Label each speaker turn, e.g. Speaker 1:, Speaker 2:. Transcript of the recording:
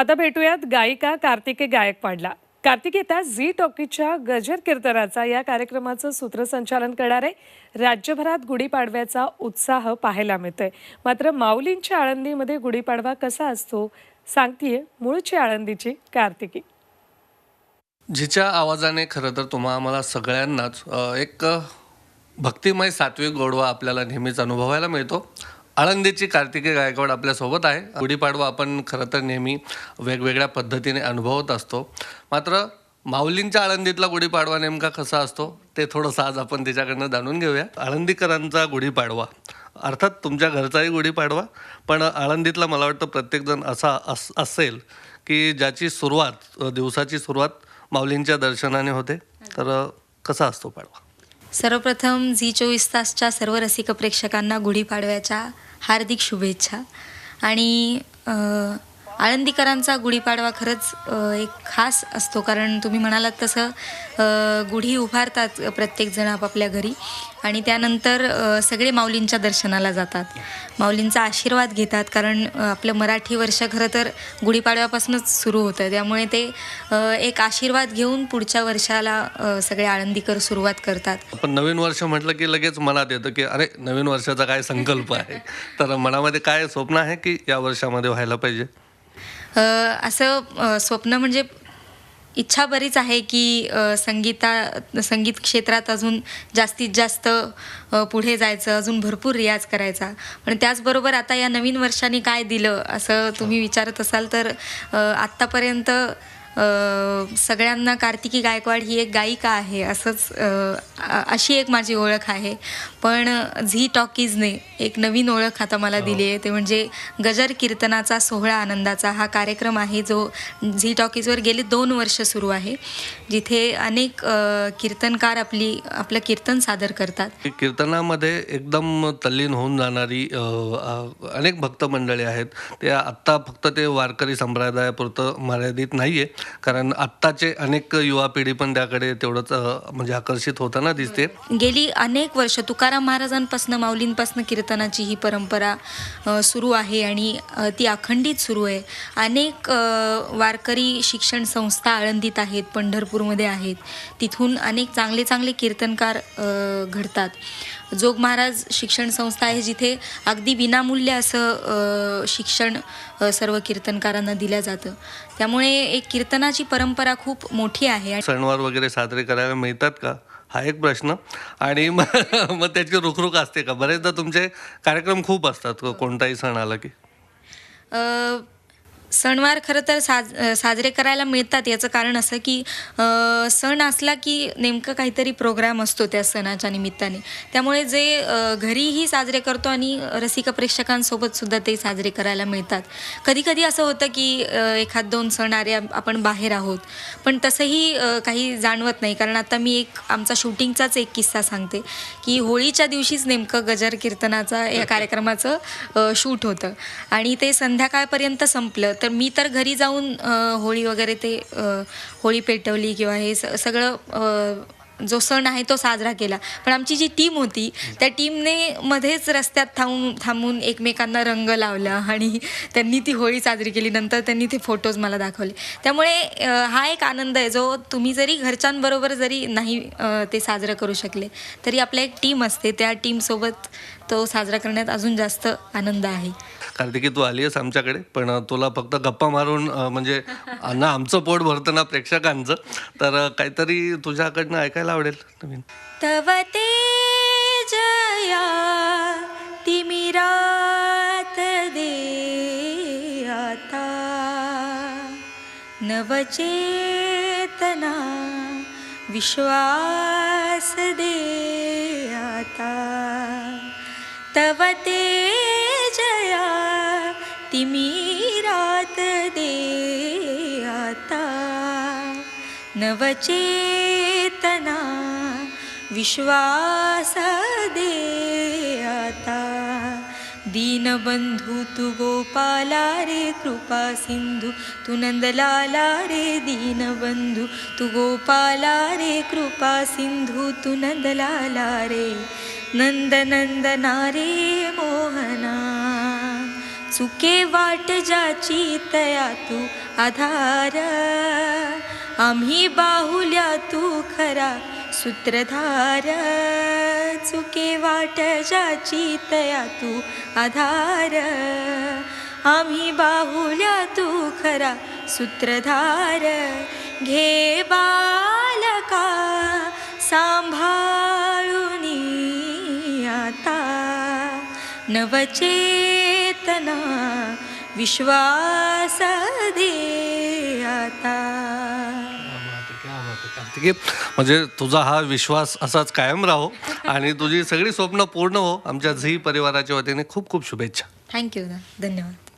Speaker 1: आता भेटूयात गायिका कार्तिकी गायकवाडला. कार्तिक येत्या झी टॉकीच्या गजर कीर्तनाचा या कार्यक्रमाचं सूत्रसंचालन करणार आहे राज्यभरात गुढीपाडव्याचा उत्साह पाहायला मिळतोय. मात्र माऊलींच्या आळंदीमध्ये गुढीपाडवा कसा असतो सांगतीये मूळची आळंदीची कार्तिकी.
Speaker 2: झीच्या आवाजाने खरं तर तुम्हा आम्हाला सगळ्यांनाच एक भक्तिमय सात्विक गोडवा आपल्याला नेहमीच अनुभवायला मिळतो. आळंदीची कार्तिकी गायकवाड आपल्यासोबत आहे. गुढीपाडवा आपण खरं तर नेहमी वेगवेगळ्या पद्धतीने अनुभवत असतो. मात्र माऊलींच्या आळंदीतला गुढीपाडवा नेमका कसा असतो ते थोडंसं आज आपण तिच्याकडनं जाणून घेऊया. आळंदीकरांचा गुढीपाडवा. अर्थात तुमच्या घरचाही गुढीपाडवा पण आळंदीतला मला वाटतं प्रत्येकजण असा अस असेल की ज्याची सुरुवात दिवसाची सुरुवात माऊलींच्या दर्शनाने होते. तर कसा असतो पाडवा?
Speaker 3: सर्वप्रथम झी चोवीस तासच्या सर्व रसिक प्रेक्षकांना गुढीपाडव्याच्या हार्दिक शुभेच्छा. आणि आळंदीकरांचा गुढीपाडवा खरंच एक खास असतो. कारण तुम्ही म्हणालात तसं गुढी उभारतात प्रत्येकजण आपापल्या घरी आणि त्यानंतर सगळे माऊलींच्या दर्शनाला जातात. माऊलींचा आशीर्वाद घेतात कारण आपलं मराठी वर्ष खरं तर गुढीपाडव्यापासूनच सुरू होतं. त्यामुळे ते एक आशीर्वाद घेऊन पुढच्या वर्षाला सगळे आळंदीकर सुरुवात करतात.
Speaker 2: पण नवीन वर्ष म्हटलं की लगेच मनात येतं की अरे नवीन वर्षाचा काय संकल्प आहे? तर मनामध्ये काय स्वप्न आहे की या वर्षामध्ये व्हायला पाहिजे?
Speaker 3: असं स्वप्न म्हणजे इच्छा बरीच आहे की संगीता संगीत क्षेत्रात अजून जास्तीत जास्त पुढे जायचं अजून भरपूर रियाज करायचा. पण त्याचबरोबर आता या नवीन वर्षाने काय दिलं असं तुम्ही विचारत असाल तर आत्तापर्यंत सगळ्यांना कार्तिकी गायकवाड ही एक गायिका आहे असंच अशी एक माझी ओळख आहे. पण झी टॉकीजने एक नवीन ओळख आता मला दिली आहे ते म्हणजे गजर कीर्तनाचा सोहळा आनंदाचा हा कार्यक्रम आहे जो झी टॉकीजवर गेले दोन वर्ष सुरू आहे. जिथे अनेक कीर्तनकार आपली आपलं कीर्तन सादर करतात.
Speaker 2: कीर्तनामध्ये एकदम तल्लीन होऊन जाणारी अनेक भक्त मंडळी आहेत. ते आत्ता फक्त ते वारकरी संप्रदायापुरतं मर्यादित नाही आहे कारण आत्ताचे अनेक युवा पिढी पण त्याकडे तेवढंच म्हणजे आकर्षित होताना दिसते.
Speaker 3: गेली अनेक वर्ष तुकाराम महाराजांपासून माऊलींपासून कीर्तनाची ही परंपरा सुरू आहे आणि ती अखंडित सुरू आहे. अनेक वारकरी शिक्षण संस्था आळंदीत आहेत पंढरपूरमध्ये आहेत. तिथून अनेक चांगले चांगले कीर्तनकार घडतात. जोग महाराज शिक्षण संस्था आहे जिथे अगदी विनामूल्य असं शिक्षण सर्व कीर्तनकारांना दिलं जातं. त्यामुळे एक कीर्तनाची परंपरा खूप मोठी आहे
Speaker 2: सणवार वगैरे साजरे करायला मिळतात का? हा एक प्रश्न. आणि मग मग त्याची रुखरुख असते का? बरेचदा तुमचे कार्यक्रम खूप असतात कोणताही सण आला की.
Speaker 3: अ, सणवार खरं तर साज साजरे करायला मिळतात. याचं कारण असं की सण असला की नेमकं काहीतरी प्रोग्राम असतो त्या सणाच्या निमित्ताने. त्यामुळे जे घरीही साजरे करतो आणि रसिक प्रेक्षकांसोबत सुद्धा ते साजरे करायला मिळतात. कधी कधी असं होतं की एखाद दोन सण आरे आप- आपण बाहेर आहोत. पण तसंही काही जाणवत नाही. कारण आता मी एक आमचा शूटिंगचाच एक किस्सा सांगते की होळीच्या दिवशीच नेमकं गजर कीर्तनाचा या कार्यक्रमाचं शूट होतं. आणि ते संध्याकाळपर्यंत संपलं. तर मी तर घरी जाऊन होळी वगैरे ते होळी पेटवली किंवा हे स सगळं जो सण आहे तो साजरा केला. पण आमची जी टीम होती त्या टीमने मध्येच रस्त्यात थांबून थांबून एकमेकांना रंग लावला आणि त्यांनी ती होळी साजरी केली. नंतर त्यांनी ते फोटोज मला दाखवले. त्यामुळे हा एक आनंद आहे जो तुम्ही जरी घरच्यांबरोबर जरी नाही ते साजरं करू शकले तरी आपल्या एक टीम असते. त्या टीमसोबत तो साजरा करण्यात अजून जास्त आनंद आहे.
Speaker 2: कार्तिकी तू आली आहेस आमच्याकडे पण तुला फक्त गप्पा मारून म्हणजे ना आमचं पोट भरतं ना प्रेक्षकांचं तर काहीतरी तुझ्याकडनं ऐकायला आवडेल नवीन.
Speaker 3: तव जया तिमिरात दे आता. नवचेतना विश्वास दे भगवते जया तिमीरात देयाता नवचेतना विश्वास देयाता दीनबन्धु तु गोपाला रे कृपा सिन्धु तु नन्दलाला रे दीनबन्धु तु गोपाला रे कृपा सिन्धु तु नन्दलाला रे। नंद नंदना रे मोहना चुके वाट ज्याची तया तू आधार. आम्ही बाहुल्या तू खरा सूत्रधार. चुके वाट ज्याची तया तू आधार. आम्ही बाहुल्या तू खरा सूत्रधार. घे बालका सांभाळ. नवचेतना विश्वास दे आता
Speaker 2: म्हणजे तुझा हा विश्वास असाच कायम राहो आणि तुझी सगळी स्वप्न पूर्ण हो. आमच्या झी परिवाराच्या वतीने खूप खूप शुभेच्छा.
Speaker 3: थँक्यू धन्यवाद.